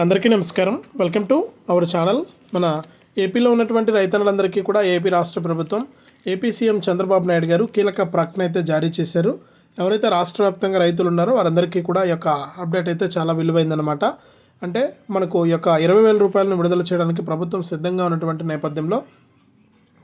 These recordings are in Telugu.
అందరికీ నమస్కారం. వెల్కమ్ టు అవర్ ఛానల్ మన ఏపీలో ఉన్నటువంటి రైతన్నలందరికీ కూడా ఏపీ రాష్ట్ర ప్రభుత్వం ఏపీ సీఎం చంద్రబాబు నాయుడు గారు కీలక ప్రకటన అయితే జారీ చేశారు. ఎవరైతే రాష్ట్ర వ్యాప్తంగా రైతులు ఉన్నారో వారందరికీ కూడా ఈ యొక్క అప్డేట్ అయితే చాలా విలువైందనమాట అంటే మనకు ఈ యొక్క ఇరవై వేల రూపాయలను విడుదల చేయడానికి ప్రభుత్వం సిద్ధంగా ఉన్నటువంటి నేపథ్యంలో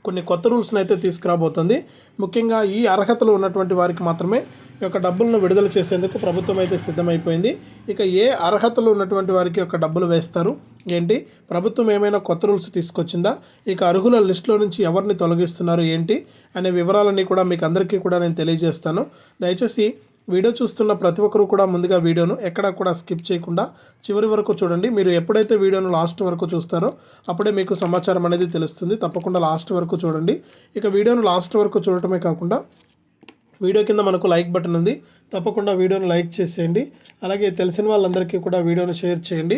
కొన్ని కొత్త రూల్స్ని అయితే తీసుకురాబోతుంది. ముఖ్యంగా ఈ అర్హతలు ఉన్నటువంటి వారికి మాత్రమే ఈ యొక్క డబ్బులను విడుదల చేసేందుకు ప్రభుత్వం అయితే సిద్ధమైపోయింది. ఇక ఏ అర్హతలు ఉన్నటువంటి వారికి యొక్క డబ్బులు వేస్తారు? ఏంటి? ప్రభుత్వం ఏమైనా కొత్త రూల్స్ తీసుకొచ్చిందా? ఇక అర్హుల లిస్టులో నుంచి ఎవరిని తొలగిస్తున్నారు? ఏంటి? అనే వివరాలన్నీ కూడా మీకు అందరికీ కూడా నేను తెలియజేస్తాను. దయచేసి వీడియో చూస్తున్న ప్రతి ఒక్కరు కూడా ముందుగా వీడియోను ఎక్కడా కూడా స్కిప్ చేయకుండా చివరి వరకు చూడండి. మీరు ఎప్పుడైతే వీడియోను లాస్ట్ వరకు చూస్తారో అప్పుడే మీకు సమాచారం అనేది తెలుస్తుంది. తప్పకుండా లాస్ట్ వరకు చూడండి. ఇక వీడియోను లాస్ట్ వరకు చూడటమే కాకుండా వీడియో కింద మనకు లైక్ బటన్ ఉంది. తప్పకుండా వీడియోను లైక్ చేసేయండి. అలాగే తెలిసిన వాళ్ళందరికీ కూడా వీడియోను షేర్ చేయండి.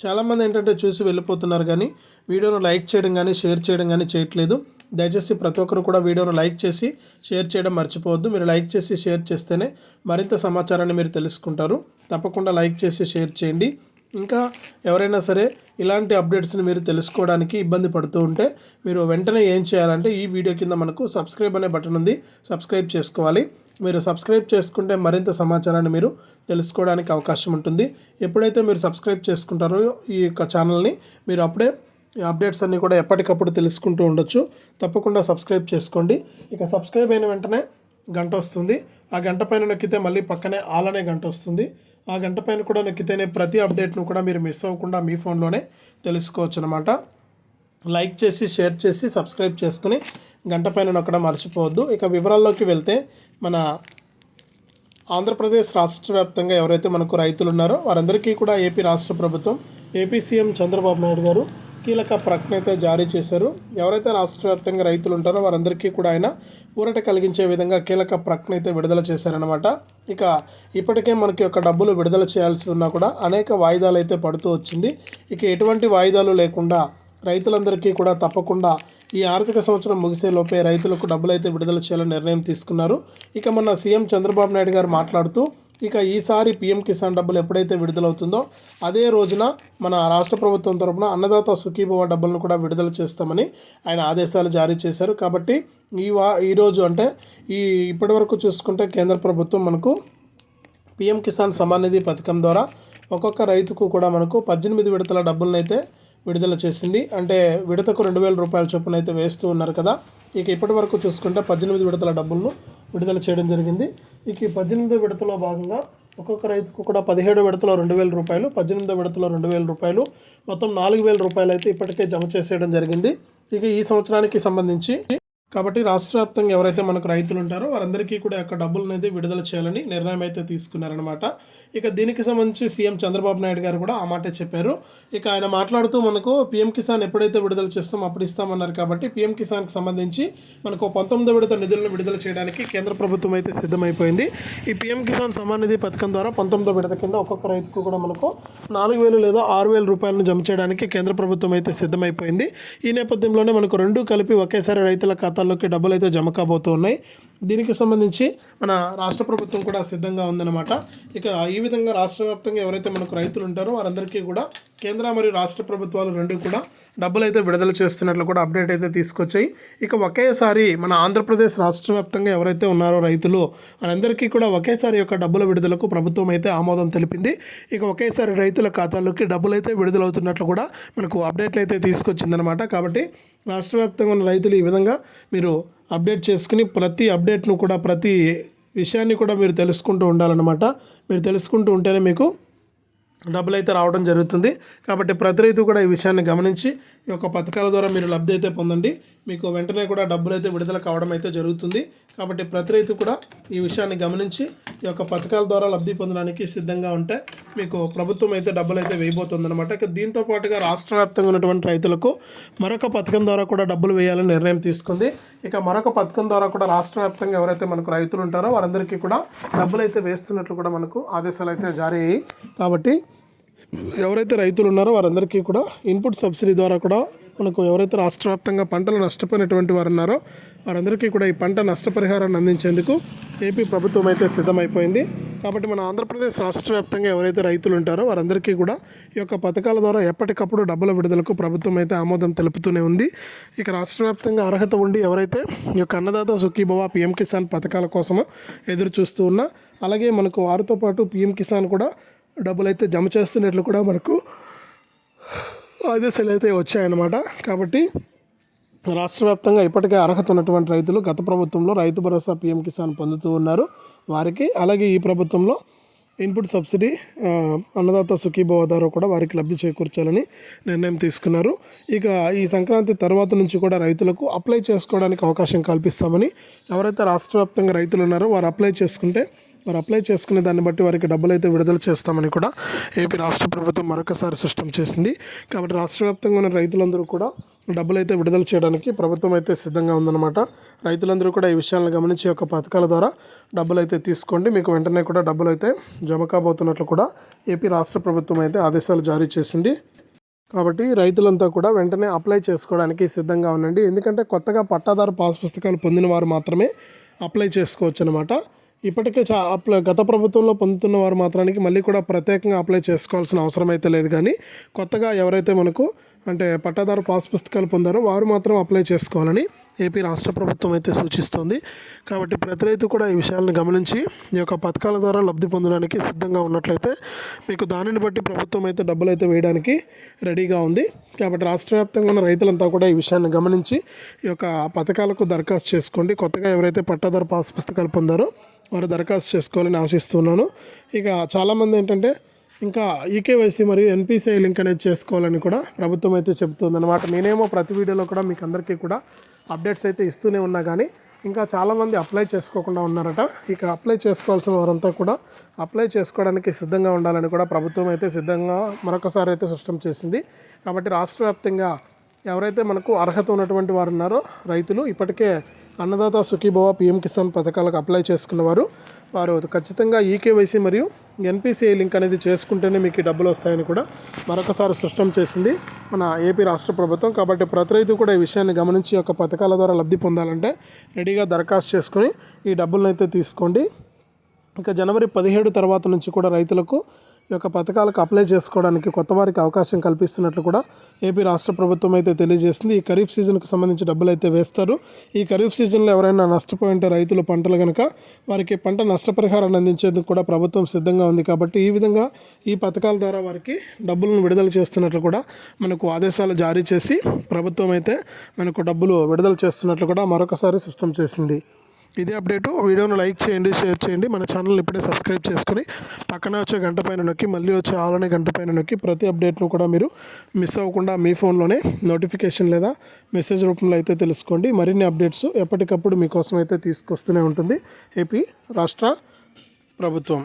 చాలామంది ఏంటంటే చూసి వెళ్ళిపోతున్నారు కానీ వీడియోను లైక్ చేయడం కానీ షేర్ చేయడం కానీ చేయట్లేదు. దయచేసి ప్రతి ఒక్కరు కూడా వీడియోను లైక్ చేసి షేర్ చేయడం మర్చిపోవద్దు. మీరు లైక్ చేసి షేర్ చేస్తేనే మరింత సమాచారాన్ని మీరు తెలుసుకుంటారు. తప్పకుండా లైక్ చేసి షేర్ చేయండి. ఇంకా ఎవరైనా సరే ఇలాంటి అప్డేట్స్ని మీరు తెలుసుకోవడానికి ఇబ్బంది పడుతూ ఉంటే మీరు వెంటనే ఏం చేయాలంటే ఈ వీడియో కింద మనకు సబ్స్క్రైబ్ అనే బటన్ ఉంది. సబ్స్క్రైబ్ చేసుకోవాలి. మీరు సబ్స్క్రైబ్ చేసుకుంటే మరింత సమాచారాన్ని మీరు తెలుసుకోవడానికి అవకాశం ఉంటుంది. ఎప్పుడైతే మీరు సబ్స్క్రైబ్ చేసుకుంటారో ఈ యొక్క ఛానల్ని మీరు అప్పుడే ఈ అప్డేట్స్ అన్నీ కూడా ఎప్పటికప్పుడు తెలుసుకుంటూ ఉండొచ్చు. తప్పకుండా సబ్స్క్రైబ్ చేసుకోండి. ఇక సబ్స్క్రైబ్ అయిన వెంటనే గంట వస్తుంది. ఆ గంట పైన నొక్కితే మళ్ళీ పక్కనే ఆల్ అనే గంట వస్తుంది. ఆ గంట పైన కూడా నొక్కితేనే ప్రతి అప్డేట్ను కూడా మీరు మిస్ అవ్వకుండా మీ ఫోన్లోనే తెలుసుకోవచ్చు అనమాట లైక్ చేసి షేర్ చేసి సబ్స్క్రైబ్ చేసుకుని గంట పైన నొక్కడం మర్చిపోవద్దు. ఇక వివరాల్లోకి వెళ్తే మన ఆంధ్రప్రదేశ్ రాష్ట్ర వ్యాప్తంగా ఎవరైతే మనకు రైతులు ఉన్నారో వారందరికీ కూడా ఏపీ రాష్ట్ర ప్రభుత్వం ఏపీ సీఎం చంద్రబాబు నాయుడు గారు కీలక ప్రకటన అయితే జారీ చేశారు. ఎవరైతే రాష్ట్ర వ్యాప్తంగా రైతులు ఉంటారో వారందరికీ కూడా ఆయన ఊరట కలిగించే విధంగా కీలక ప్రకటన అయితే విడుదల చేశారనమాట ఇక ఇప్పటికే మనకి యొక్క డబ్బులు విడుదల చేయాల్సి ఉన్నా కూడా అనేక వాయిదాలు అయితే పడుతూ వచ్చింది. ఇక ఎటువంటి వాయిదాలు లేకుండా రైతులందరికీ కూడా తప్పకుండా ఈ ఆర్థిక సంవత్సరం ముగిసే లోపే రైతులకు డబ్బులు అయితే విడుదల చేయాలని నిర్ణయం తీసుకున్నారు. ఇక మొన్న సీఎం చంద్రబాబు నాయుడు గారు మాట్లాడుతూ ఇక ఈసారి పీఎం కిసాన్ డబ్బులు ఎప్పుడైతే విడుదలవుతుందో అదే రోజున మన రాష్ట్ర ప్రభుత్వం తరపున అన్నదాత సుఖీభవ డబ్బులను కూడా విడుదల చేస్తామని ఆయన ఆదేశాలు జారీ చేశారు. కాబట్టి ఈ వా ఈరోజు అంటే ఈ ఇప్పటివరకు చూసుకుంటే కేంద్ర ప్రభుత్వం మనకు పీఎం కిసాన్ సమాన్ నిధి పథకం ద్వారా ఒక్కొక్క రైతుకు కూడా మనకు పద్దెనిమిది విడతల డబ్బులనైతే అయితే విడుదల చేసింది. అంటే విడతకు రెండు వేల రూపాయల చొప్పున అయితే వేస్తూ ఉన్నారు కదా. ఇక ఇప్పటి వరకు చూసుకుంటే పద్దెనిమిది విడతల డబ్బులను విడుదల చేయడం జరిగింది. ఇక ఈ పద్దెనిమిది విడతలో భాగంగా ఒక్కొక్క రైతుకు కూడా పదిహేడు విడతలో రెండు వేల రూపాయలు పద్దెనిమిదో విడతలో రెండు వేల రూపాయలు మొత్తం నాలుగు వేల రూపాయలు అయితే ఇప్పటికే జమ చేసేయడం జరిగింది. ఇక ఈ సంవత్సరానికి సంబంధించి కాబట్టి రాష్ట్ర వ్యాప్తంగా ఎవరైతే మనకు రైతులు ఉంటారో వారందరికీ కూడా యొక్క డబ్బులు అనేది విడుదల చేయాలని నిర్ణయం అయితే తీసుకున్నారనమాట ఇక దీనికి సంబంధించి సీఎం చంద్రబాబు నాయుడు గారు కూడా ఆ మాటే చెప్పారు. ఇక ఆయన మాట్లాడుతూ మనకు పీఎం కిసాన్ ఎప్పుడైతే విడుదల చేస్తామో అప్పుడు ఇస్తామన్నారు కాబట్టి పీఎం కిసాన్కి సంబంధించి మనకు పంతొమ్మిదో విడత నిధులను విడుదల చేయడానికి కేంద్ర ప్రభుత్వం అయితే సిద్ధమైపోయింది. ఈ పీఎం కిసాన్ సమానిధి నిధి పథకం ద్వారా పంతొమ్మిదో విడత కింద ఒక్కొక్క రైతుకు కూడా మనకు నాలుగు వేలు లేదా ఆరు వేల రూపాయలను జమ చేయడానికి కేంద్ర ప్రభుత్వం అయితే సిద్ధమైపోయింది. ఈ నేపథ్యంలోనే మనకు రెండు కలిపి ఒకేసారి రైతుల ఖాతాల్లోకి డబ్బులు అయితే జమ కాబోతున్నాయి. దీనికి సంబంధించి మన రాష్ట్ర ప్రభుత్వం కూడా సిద్ధంగా ఉందన్నమాట. ఇక ఈ విధంగా రాష్ట్ర వ్యాప్తంగా ఎవరైతే మనకు రైతులు ఉంటారో వారందరికీ కూడా కేంద్ర మరియు రాష్ట్ర ప్రభుత్వాలు రెండు కూడా డబ్బులు అయితే విడుదల చేస్తున్నట్లు కూడా అప్డేట్ అయితే తీసుకొచ్చాయి. ఇక ఒకేసారి మన ఆంధ్రప్రదేశ్ రాష్ట్ర వ్యాప్తంగా ఎవరైతే ఉన్నారో రైతులు వారందరికీ కూడా ఒకేసారి యొక్క డబ్బుల విడుదలకు ప్రభుత్వం అయితే ఆమోదం తెలిపింది. ఇక ఒకేసారి రైతుల ఖాతాలోకి డబ్బులు అయితే విడుదలవుతున్నట్లు కూడా మనకు అప్డేట్లు అయితే తీసుకొచ్చిందనమాట కాబట్టి రాష్ట్ర వ్యాప్తంగా ఉన్న రైతులు ఈ విధంగా మీరు అప్డేట్ చేసుకుని ప్రతి అప్డేట్ను కూడా ప్రతి విషయాన్ని కూడా మీరు తెలుసుకుంటూ ఉండాలన్నమాట. మీరు తెలుసుకుంటూ ఉంటేనే మీకు డబ్బులు అయితే రావడం జరుగుతుంది. కాబట్టి ప్రతి రైతు కూడా ఈ విషయాన్ని గమనించి ఈ యొక్క పథకాల ద్వారా మీరు లబ్ధి అయితే పొందండి. మీకు వెంటనే కూడా డబ్బులు అయితే విడుదల కావడం అయితే జరుగుతుంది. కాబట్టి ప్రతి రైతు కూడా ఈ విషయాన్ని గమనించి ఈ యొక్క పథకాల ద్వారా లబ్ధి పొందడానికి సిద్ధంగా ఉంటే మీకు ప్రభుత్వం అయితే డబ్బులు అయితే వేయబోతుంది అనమాట ఇక దీంతో పాటుగా రాష్ట్ర వ్యాప్తంగా ఉన్నటువంటి రైతులకు మరొక పథకం ద్వారా కూడా డబ్బులు వేయాలని నిర్ణయం తీసుకుంది. ఇక మరొక పథకం ద్వారా కూడా రాష్ట్ర వ్యాప్తంగా ఎవరైతే మనకు రైతులు ఉంటారో వారందరికీ కూడా డబ్బులు అయితే వేస్తున్నట్లు కూడా మనకు ఆదేశాలు అయితే జారీ అయ్యాయి. కాబట్టి ఎవరైతే రైతులు ఉన్నారో వారందరికీ కూడా ఇన్పుట్ సబ్సిడీ ద్వారా కూడా మనకు ఎవరైతే రాష్ట్ర వ్యాప్తంగా పంటలు నష్టపోయినటువంటి వారు ఉన్నారో వారందరికీ కూడా ఈ పంట నష్టపరిహారాన్ని అందించేందుకు ఏపీ ప్రభుత్వం అయితే సిద్ధమైపోయింది. కాబట్టి మన ఆంధ్రప్రదేశ్ రాష్ట్ర వ్యాప్తంగా ఎవరైతే రైతులు ఉంటారో వారందరికీ కూడా ఈ యొక్క పథకాల ద్వారా ఎప్పటికప్పుడు డబ్బుల విడుదలకు ప్రభుత్వం అయితే ఆమోదం తెలుపుతూనే ఉంది. ఇక రాష్ట్ర వ్యాప్తంగా అర్హత ఉండి ఎవరైతే ఈ యొక్క అన్నదాత సుఖీభవ పిఎం కిసాన్ పథకాల కోసమో ఎదురు చూస్తూ ఉన్నా అలాగే మనకు వారితో పాటు పిఎం కిసాన్ కూడా డబ్బులు అయితే జమ చేస్తున్నట్లు కూడా మనకు ఆదేశాలు అయితే వచ్చాయన్నమాట. కాబట్టి రాష్ట్ర వ్యాప్తంగా ఇప్పటికే అర్హత ఉన్నటువంటి రైతులు గత ప్రభుత్వంలో రైతు భరోసా పీఎం కిసాన్ పొందుతూ ఉన్నారు. వారికి అలాగే ఈ ప్రభుత్వంలో ఇన్పుట్ సబ్సిడీ అన్నదాత సుఖీభవ ద్వారా కూడా వారికి లబ్ధి చేకూర్చాలని నిర్ణయం తీసుకున్నారు. ఇక ఈ సంక్రాంతి తర్వాత నుంచి కూడా రైతులకు అప్లై చేసుకోవడానికి అవకాశం కల్పిస్తామని ఎవరైతే రాష్ట్ర వ్యాప్తంగా రైతులు ఉన్నారో వారు అప్లై చేసుకుంటే వారు అప్లై చేసుకునే దాన్ని బట్టి వారికి డబ్బులు అయితే విడుదల చేస్తామని కూడా ఏపీ రాష్ట్ర ప్రభుత్వం మరొకసారి స్పష్టం చేసింది. కాబట్టి రాష్ట్ర వ్యాప్తంగా ఉన్న రైతులందరూ కూడా డబ్బులు అయితే విడుదల చేయడానికి ప్రభుత్వం అయితే సిద్ధంగా ఉందన్నమాట. రైతులందరూ కూడా ఈ విషయాలను గమనించి ఒక పథకాల ద్వారా డబ్బులు అయితే తీసుకోండి. మీకు వెంటనే కూడా డబ్బులు అయితే జమ కాబోతున్నట్లు కూడా ఏపీ రాష్ట్ర ప్రభుత్వం అయితే ఆదేశాలు జారీ చేసింది. కాబట్టి రైతులంతా కూడా వెంటనే అప్లై చేసుకోవడానికి సిద్ధంగా ఉండండి. ఎందుకంటే కొత్తగా పట్టాదారు పాస్ పుస్తకాలు పొందిన వారు మాత్రమే అప్లై చేసుకోవచ్చు అనమాట ఇప్పటికే చా అప్లై గత ప్రభుత్వంలో పొందుతున్న వారు మాత్రానికి మళ్ళీ కూడా ప్రత్యేకంగా అప్లై చేసుకోవాల్సిన అవసరం అయితే లేదు కానీ కొత్తగా ఎవరైతే మనకు అంటే పట్టాదారు పాస్ పుస్తకాలు పొందారో వారు మాత్రం అప్లై చేసుకోవాలని ఏపీ రాష్ట్ర ప్రభుత్వం అయితే సూచిస్తోంది. కాబట్టి ప్రతి రైతు కూడా ఈ విషయాలను గమనించి ఈ యొక్క పథకాల ద్వారా లబ్ధి పొందడానికి సిద్ధంగా ఉన్నట్లయితే మీకు దానిని బట్టి ప్రభుత్వం అయితే డబ్బులు అయితే వేయడానికి రెడీగా ఉంది. కాబట్టి రాష్ట్ర వ్యాప్తంగా ఉన్న రైతులంతా కూడా ఈ విషయాన్ని గమనించి ఈ యొక్క పథకాలకు దరఖాస్తు చేసుకోండి. కొత్తగా ఎవరైతే పట్టాదారు పాస్ పుస్తకాలు పొందారో వారు దరఖాస్తు చేసుకోవాలని ఆశిస్తున్నాను. ఇక చాలామంది ఏంటంటే ఇంకా ఈకేవైసీ మరియు ఎన్పిసిఐ లింక్ అనేది చేసుకోవాలని కూడా ప్రభుత్వం అయితే చెబుతుంది అనమాట నేనేమో ప్రతి వీడియోలో కూడా మీకు అందరికీ కూడా అప్డేట్స్ అయితే ఇస్తూనే ఉన్నా కానీ ఇంకా చాలామంది అప్లై చేసుకోకుండా ఉన్నారట. ఇక అప్లై చేసుకోవాల్సిన వారంతా కూడా అప్లై చేసుకోవడానికి సిద్ధంగా ఉండాలని కూడా ప్రభుత్వం అయితే సిద్ధంగా మరొకసారి అయితే స్పష్టం చేసింది. కాబట్టి రాష్ట్ర వ్యాప్తంగా ఎవరైతే మనకు అర్హత ఉన్నటువంటి వారు ఉన్నారో రైతులు ఇప్పటికే అన్నదాత సుఖీభవ పిఎం కిసాన్ పథకాలకు అప్లై చేసుకున్న వారు వారు ఖచ్చితంగా ఈకేవైసీ మరియు ఎన్పిసిఐ లింక్ అనేది చేసుకుంటేనే మీకు డబ్బులు వస్తాయని కూడా మరొకసారి స్పష్టం చేసింది మన ఏపీ రాష్ట్ర ప్రభుత్వం. కాబట్టి ప్రతి రైతు కూడా ఈ విషయాన్ని గమనించి ఒక యొక్క పథకాల ద్వారా లబ్ధి పొందాలంటే రెడీగా దరఖాస్తు చేసుకొని ఈ డబ్బులను అయితే తీసుకోండి. ఇక జనవరి పదిహేడు తర్వాత నుంచి కూడా రైతులకు ఈ యొక్క పథకాలకు అప్లై చేసుకోవడానికి కొత్త వారికి అవకాశం కల్పిస్తున్నట్లు కూడా ఏపీ రాష్ట్ర ప్రభుత్వం అయితే తెలియజేసింది. ఈ ఖరీఫ్ సీజన్కు సంబంధించి డబ్బులు అయితే వేస్తారు. ఈ ఖరీఫ్ సీజన్లో ఎవరైనా నష్టపోయి ఉంటే రైతులు పంటలు కనుక వారికి పంట నష్టపరిహారాన్ని అందించేందుకు కూడా ప్రభుత్వం సిద్ధంగా ఉంది. కాబట్టి ఈ విధంగా ఈ పథకాల ద్వారా వారికి డబ్బులను విడుదల చేస్తున్నట్లు కూడా మనకు ఆదేశాలు జారీ చేసి ప్రభుత్వం అయితే మనకు డబ్బులు విడుదల చేస్తున్నట్లు కూడా మరొకసారి స్పష్టం చేసింది. ఇదే అప్డేటు. వీడియోను లైక్ చేయండి షేర్ చేయండి. మన ఛానల్ని ఇప్పుడే సబ్స్క్రైబ్ చేసుకుని పక్కన వచ్చే గంట పైన నొక్కి మళ్ళీ వచ్చే ఆలనే గంట పైన నొక్కి ప్రతి అప్డేట్ను కూడా మీరు మిస్ అవ్వకుండా మీ ఫోన్లోనే నోటిఫికేషన్ లేదా మెసేజ్ రూపంలో అయితే తెలుసుకోండి. మరిన్ని అప్డేట్స్ ఎప్పటికప్పుడు మీకోసం అయితే తీసుకొస్తూనే ఉంటుంది. ఏపీ రాష్ట్ర ప్రభుత్వం.